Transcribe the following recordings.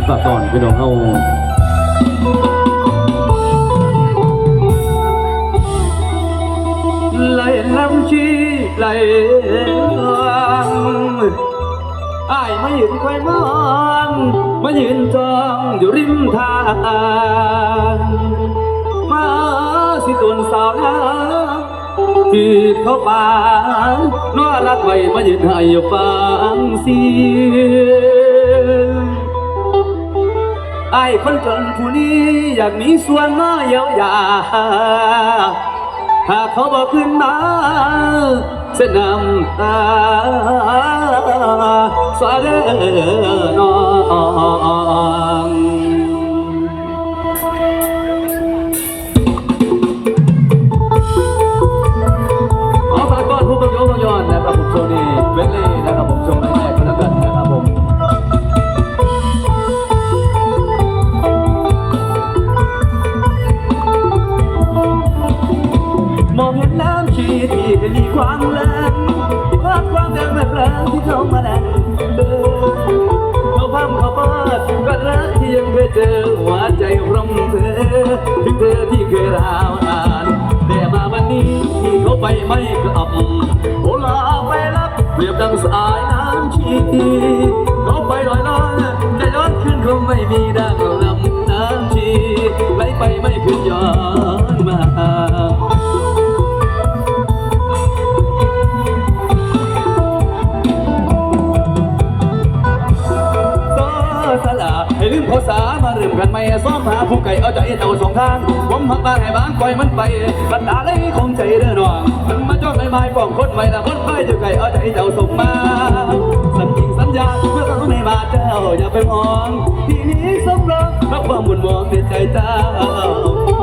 ีฝากก่อนพี่น้องเฮาไหลน้ำชีไหลลังอายมายืนคอยมองมายืนจองอยู่ริมทางมาสิตุนสาวนาที่เขาป่าน้อรักไว้มายืนให้ฟังเสีย ไอ้คนจนผู้นี้อยากมีส่วนมาเยียวยาหากเขาบอกขึ้นมาเส้นน้ำตาสาเดนอง ชีที่มีความแรงภาพความแดงแบบแรงที่เข้ามาแรงเดินเขาพัมเขาเปิดก็รักที่ยังเคยเจอหัวใจร้อมเธอถึงเธอที่เคยราวอ่านแต่มาวันนี้ที่เขาไปไม่กลับโอลาไปรับเปรียบดังสายน้ำชีเขาไปลอยลอยแต่ย้อนขึ้นคงไม่มีดังลำน้ำชีไหลไปไม่คืนย้อนมา ลืมภาษามาเริ่มกันใหม่ซ้อมหาผู้ไก่เอาใจเจ้าสองทางผมหักบ้านให้บ้านปล่อยมันไปบรรดาเลยคงใจเด้อหน่อมันมาจ้องไม่ไม้ป้องคนไว้ละคนไปอยู่ไก่เอาใจเจ้าส่งมาสัญญิงสัญญาเมื่อเขาไม่มาเจ้าอย่าไปมองทีนี้สมรักรักความหมุนมองในใจเจ้า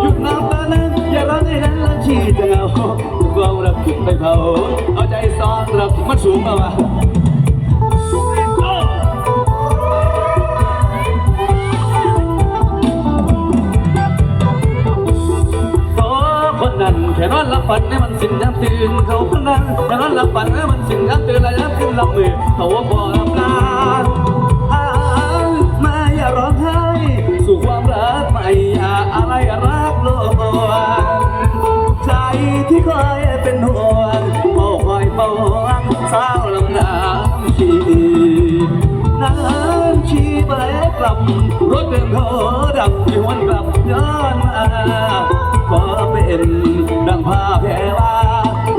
หยุดน้ำตานั้นอย่าร้องให้นั้นละชีเจ้าความรักถูกไปเผาเอาใจซ้อนรักมันสูงมาวะ นั้นแค่นอนหลับฝันให้มันสิ้นย้ำตื่นเขาคนนั้นแค่นอนหลับฝันให้มันสิ้นย้ำตื่นและย้ำขึ้นลับมือเขาว่าบ่รับลาอ้ายมาอย่าร้องไห้สู่ความรักไม่อย่าอะไรรักโลกใจที่เคยเป็นห่วงเฝ้าคอยเฝ้าหวังสาวลำน้ำชีน้ำชีไป กลับ รถเดินขาดับที่วันกลับย้อนมาขอเป็นดังผ้าแพรวา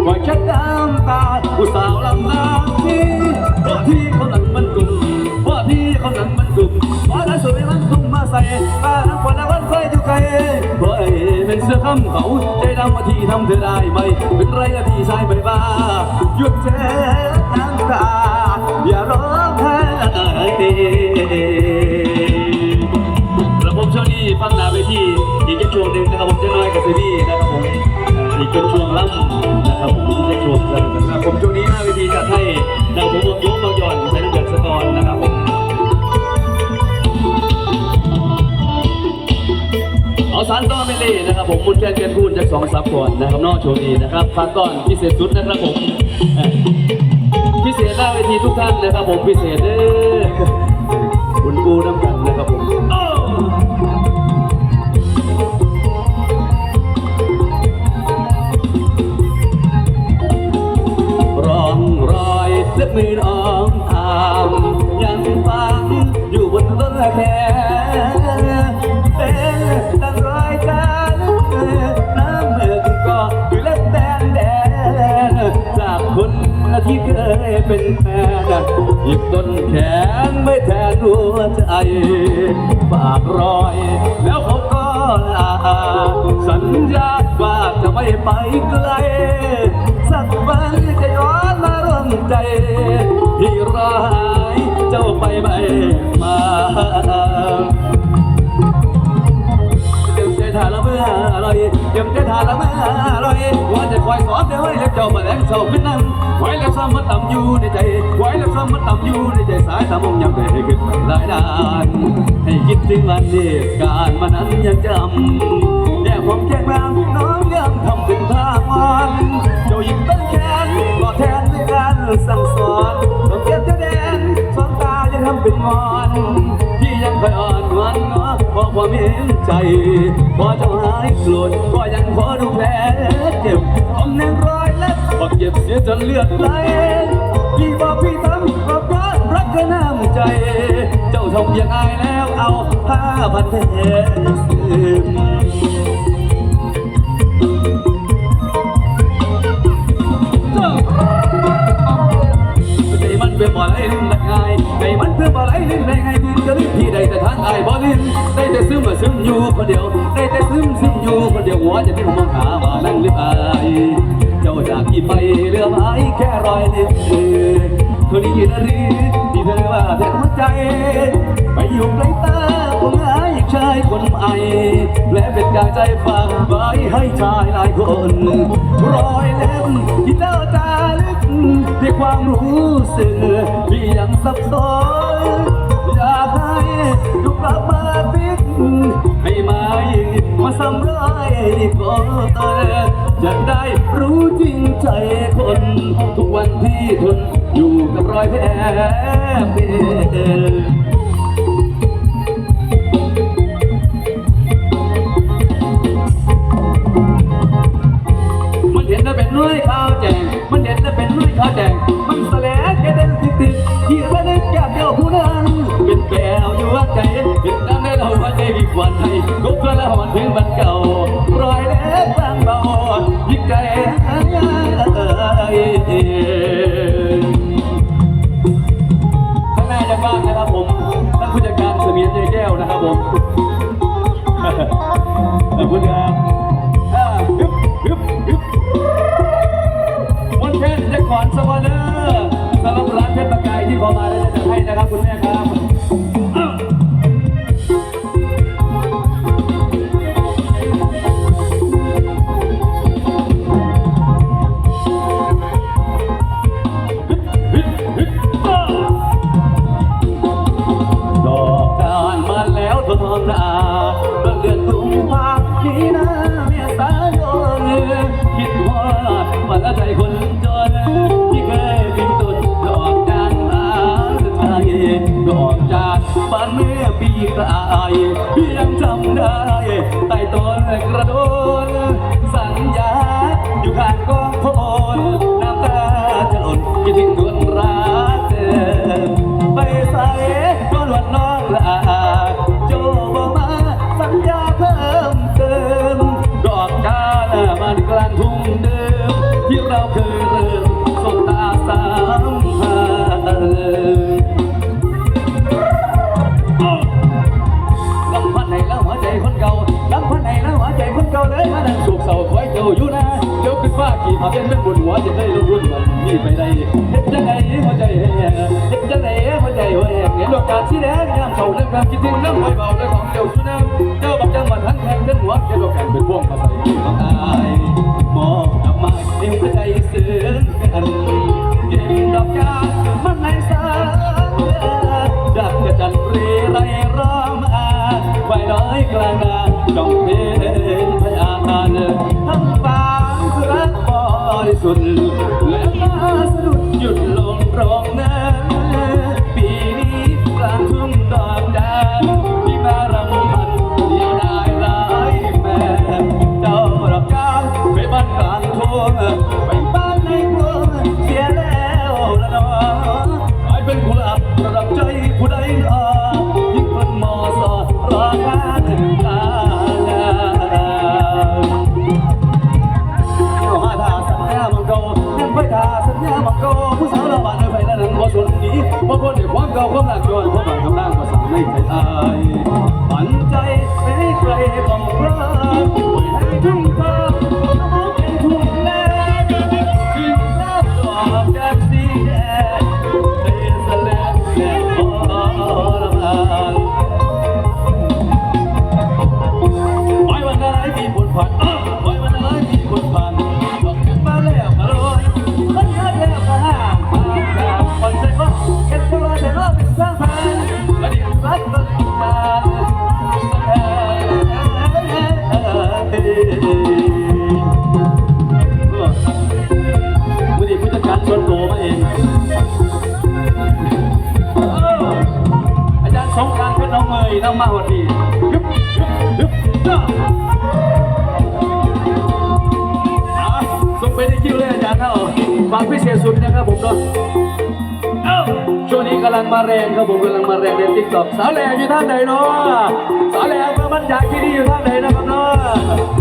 ปล่อยชัดน้ำตาผู้สาวลำน้ำชีว่าที่เขาหนังมันกลุ่มว่าที่เขาหนังมันกลุ่มว่าได้สวยมันกลุ่มมาใส่ตาน้ำฝนน้ำวันไฟอยู่ไกลเฮ้ยเป็นเสื้อคำเขาใจดำมาที่ทำเธอได้ไหมเป็นไรละพี่ชายไม่บ้าหยุดเจ็บน้ำตาอย่าร้อง ไห้ระบบช่วงนี้ฟังนาไปที่อีกแค่ช่วงหนึ่งนะครับผมจะน้อยกับซีรีส์นะครับผมอีกแค่ช่วงล่ำนะครับผมอีกแค่ช่วงนะครับผมช่วงนี้หน้าเวทีจะให้นางผมวงยกบางหย่อนใช้น้ำเดือดสะกอนนะครับผมเอาสารต่อไม่เล่นะครับผมมุนแกนเกินพูดจากสองซับก่อนนะครับนอกโชว์นี้นะครับฟังก่อนพิเศษสุดนะครับผม ทีทุกท่านนะครับผมพิเศษเด้อคุณกูน้ำกันนะครับผมร้องรอยเล็บมือน้องทางยังฟังอยู่บนต้นแค่เป็นดังร้อยกัน ที่เคยเป็นแฟนหยิบต้นแขนไม่แทนหัวใจฝากรอย แล้วเขาก็ลาสัญญาว่าจะไม่ไปไกล สักวันจะย้อนมาร่วมใจ ที่ร้ายเจ้าไปไม่มา ทานละเมื่ออร่อยเดี๋ยวใจทานละเมื่ออร่อยว่าจะคอยสอนเดี๋ยวให้เล็บเจ้ามาแรงเศร้าขึ้นนั่งไว้แล้วซ้ำมันต่ำอยู่ในใจไว้แล้วซ้ำมันต่ำอยู่ในใจสายตามองยังได้ขึ้นหลายด้านให้คิดถึงวันเด็กการมานั้นยังจำแย่ความแข็งแรงน้องยังทำถึงทางวันเจ้าหญิงต้นแขนก็แทนด้วยการสั่งสอนต้องเก็บเจ้าแดนสอนตายังทำเป็นงอนที่ยังคอยอ่อนหวานงอเพ ราะความเห็นใจพอเจ้าหายโกรธก็ยังขอดูแผลเจ็บทำแนงรอยเล็บบอกเจ็บเสียจนเลือดไหลพี่บอกพี่ทำเพราะพระรักก็น้ำใจ เจ้าทำอย่างอายแล้วเอาผ้าพันแผลซึมใจมั เพื่อบ่อไหลลิ้นได้ไงใจมันเพื่อบ่อไหลลิ้นได้ไงดินก็ลิ้นที่ใดแต่ทางอายบ่ลิ้นได้แต่ซึมมาซึมอยู่คนเดียวได้แต่ซึมซึมอยู่คนเดียวหัวจะที่มองหาว่านั่งลิบอายเจ้าจากที่ไปเรือไม้แค่รอยนิ้วมือเท่านี้นะหรือที่เธอว่าแทนหัวใจ ไปอยู่ไกลตาคงหาอีก ชายคนใหม่และเป็นกางใจฟังไว้ให้ชายหลายคน รอยเล็บที่เจ้าจารึกด้วยความรู้สึกที่ยังสับสนอยากให้ดูกลับมาติดให้มายิงมาซ้ำร้ายดีกว่าจะได้รู้จริงใจคน ทุกวันที่ทนอยู่กับรอยแผลเป็น ห้อยขาวแจงมันเห็นแล้วเป็นน้อยขาวแจงมันแสลงแกเด่นติดติดที่ระลึกอยากเดียวผู้นั้นเป็นแก้วอยู่ว่าใจเห็นน้ำในเราว่าใจมีควันให้ก็เพื่อแล้วมันถึงมันเก่ารอยเล็บางเบายิ่งใจหายข้างหน้าจะบ้างนะครับผมท่านผู้จัดการเสมียนใจแก้วนะครับผม ขอบคุณครับ เพชรจะก่อนสวัสดีสำหรับร้านเพชรประกายที่ขอมาแล้วจะให้นะครับคุณแม่ครับ ยยังจำได้ใต้ต้นกระโดน สัญญา อยู่ข้างกองโพนน้ำตาจะหล่นคิดถึงดวงรักเธอไปใส่ก็หลวดน้องละโจบมา สัญญาเพิ่มเติม ดอกกาลมันกลางทุ่งเดิม ที่เราเคยเริ่มสบตาสามหาล จ้าอยู่นะเดี๋ยวขึ้นฟ้าขี่มาเป็นเป็นบนหัวจะได้รู้วุ่นมันมีไปได้เฮ็ดจังไงหัวใจแห้งเฮ็ดจังไงหัวใจหัวแห้งเห็นดอกกาสีแดงยามเศร้าเรื่องความคิดถึงน้ำหอยเบาและของเจ้าสุน้ำเจ้าบักจังหวัดทั้งแข่งเป็นหัวเจ้าดอกกันเป็นพวงมาใส่ที่ของอายมองดอกไม้เอ็มใจซึ้งกันเก็บดอกยามันในสายดักจะจันทรีไรร้องอาไว้น้อยกลางนา สนหนีบ่คนในความเก่าความหลักย้อนความหลังกำลังภาษาไม่เคยอายฝันใจไปไกลบองรัก มาหอดียุบยุบยุบจ้าส่งไปในคิวเลยอาจารย์เท่าฟังพิเศษสุดนะครับผมเนาะช่วงนี้กำลังมาแรงครับผมกำลังมาแรงในทิกตอกสาวแรงอยู่ท่านไหนเนาะสาวแรงเมื่อมันอยากที่นี่อยู่ท่านไหนนะครับเนาะ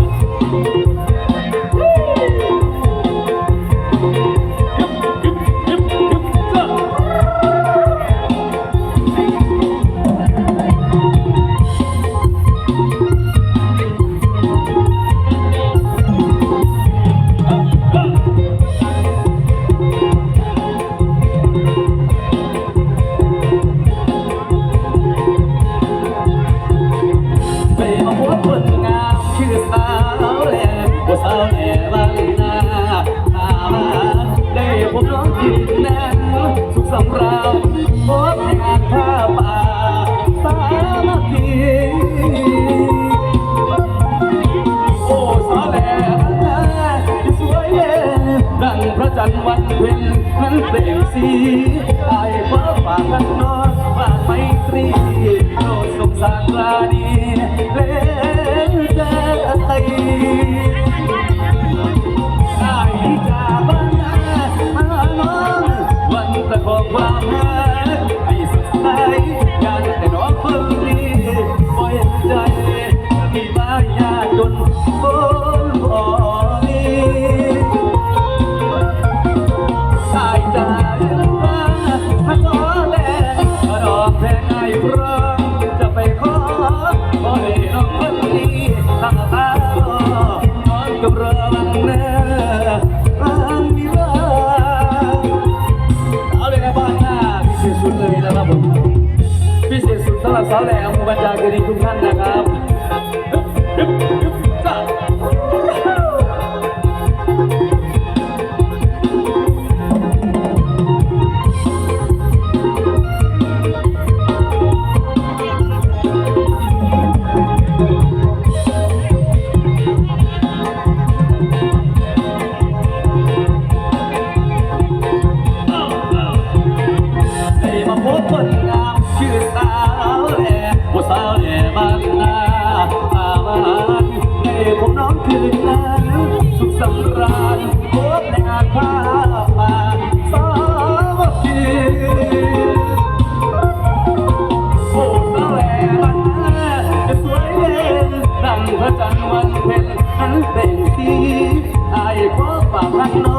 แล้วแหละอำเภอบัญชาคีรีทุกท่านนะครับ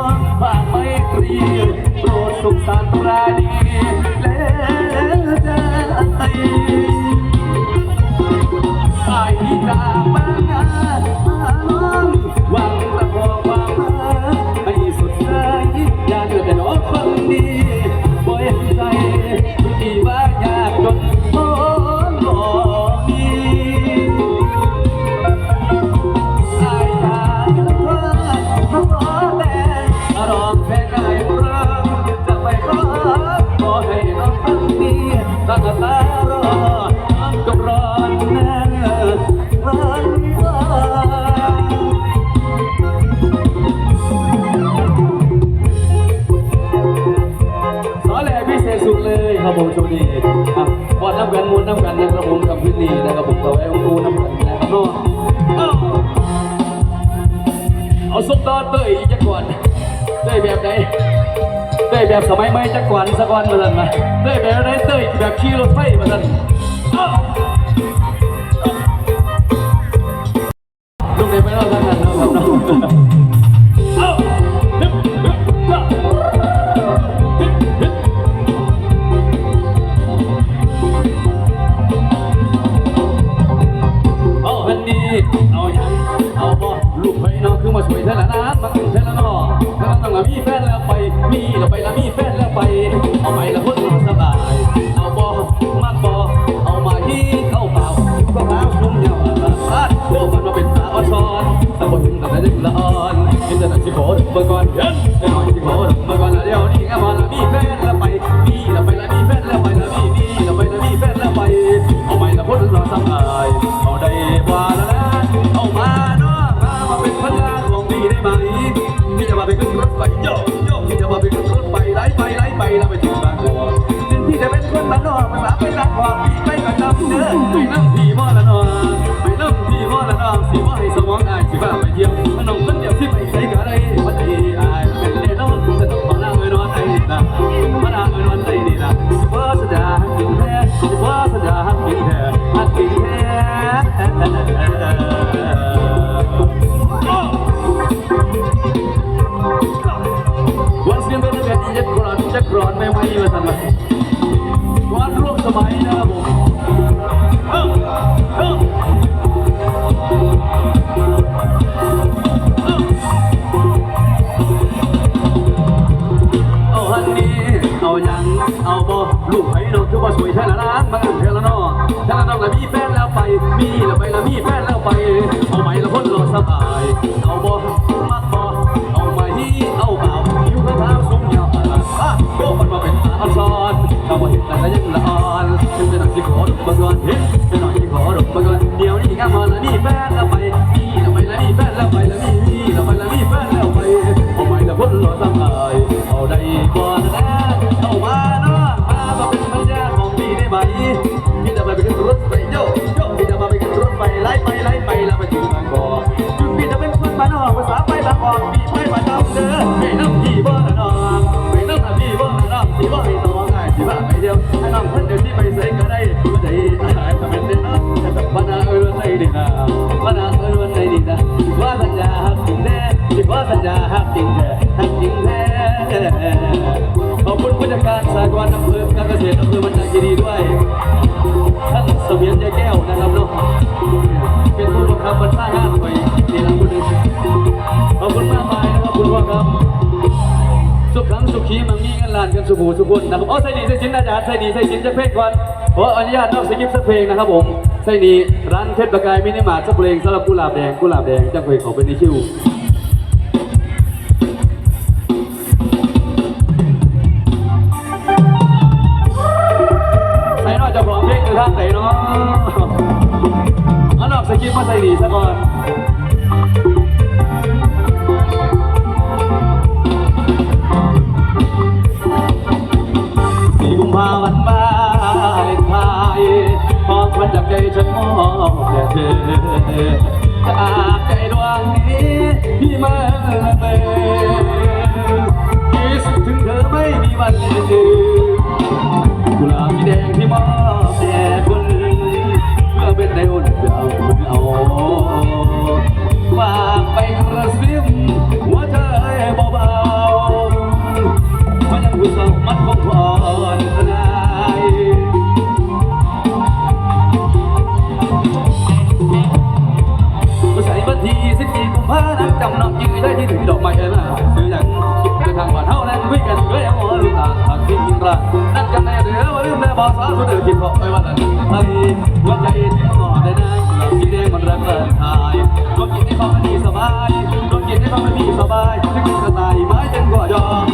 อนบางไม่ตรีโปรดสุสันต์ราดีและใจ สมัยไม่จักรว่านี่สักวันมาสั่นมาเต้ยแบบได้เตยแบบขี่รถไฟมาสั่น Yep. คือว่าสวยแท้ละนะมาเท่ละนอแท้าน้องละมีแฟนแล้วไป มีแล้วไปละมีแฟนแล้วไป เอาไหมละพ้นรอสบาย เอาบ่มักบ่เอาไหมเอาเปล่าผิวขาสูงยาวอะโอ้คนมาเป็นอาซอนเราบ่เห็นแต่ยังละ ว่านักเอิญวันไหนดีนะว่าสัญญาหักจริงแน่ว่าสัญญาหักจริงแน่หักจริงแน่ขอบคุณผู้จัดการสากลอำเภอการเกษตรอำเภอมันจาคีรีด้วยท่านเสวียนยาแก้วนะครับเนาะเป็นผู้บังคับบัญชาห้ามไปนี่ละคุณขอบคุณมากมายนะครับคุณพ่อครับสุขครั้งสุขีมังมีเงินล้านกันสุขูสุขคนนะครับอ๋อใส่ดีใส่ชิ้นอาจารย์ใส่ดีใส่ชิ้นจะเพลงก่อนขออนุญาตนอกสกิปสักเพลงนะครับผม ส่ดีร้านเพชรประกายมินิมาร์ทสักเพลงสำหรับกุหลาบแดงกุหลาบแดงจะเคยขอเป็นในคิวใส่นอกจะขอมเพลงคือท่านไหนเนาะอันอกสกิปมาใส่ดีซะก่อน มันจากใจฉันมองแต่เธอจากใจดวงนี้พี่มาเป็นคิดถึงเธอไม่มีวันลืมกุหลาบสีแดงที่มอง แต่บอกสาวสุดเดือดคิดเพราะไปวันนั้นไอ้หัวใจที่มอได้นางหลับที่แดงมันรักเลินทายรถกินให้ความดีสบายรถกินให้ความดีสบายที่คุณกระต่ายไม้จนกว่ายอม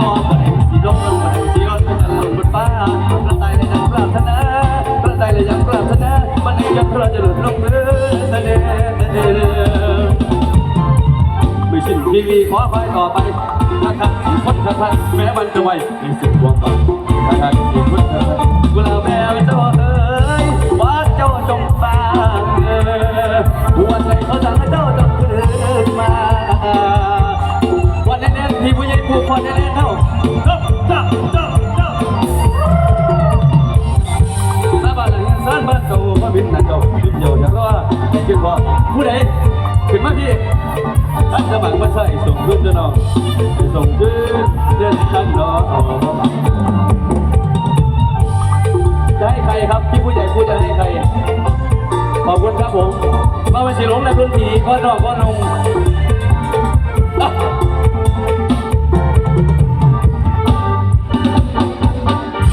ซ้อมกันสีดงลงมาสีย้อนไปกันลงบนฟ้ากระต่ายเลยยังปรารถนากระต่ายเลยยังปรารถนามันเองยังพระจะหลุดลงเรือเดเดเดเดไม่สิ้นทีวีขอไปต่อไปถ้าขัดอีกคนถ้าขัดแม้มันจะไวมีสิ่งหวงต่อถ้าขัดอีกคนถ้าขัดกุ ผู้ใดขึ้นมาพี่ท่านสมัครมาใส่ส่งขึ้นจะนอน้องส่งขึ้นเด้อท่านน้องจะให้ใครครับที่ผู้ใหญ่พูดจะให้ใครขอบคุณครับผมมาวันสีหลงในพื้นที่ก็นอกก็นง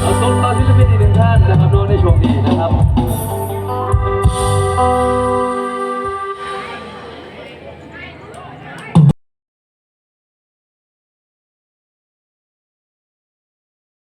เราต้นต่อศิลปินอีกหนึ่งท่านนะครับน้องในช่วงนี้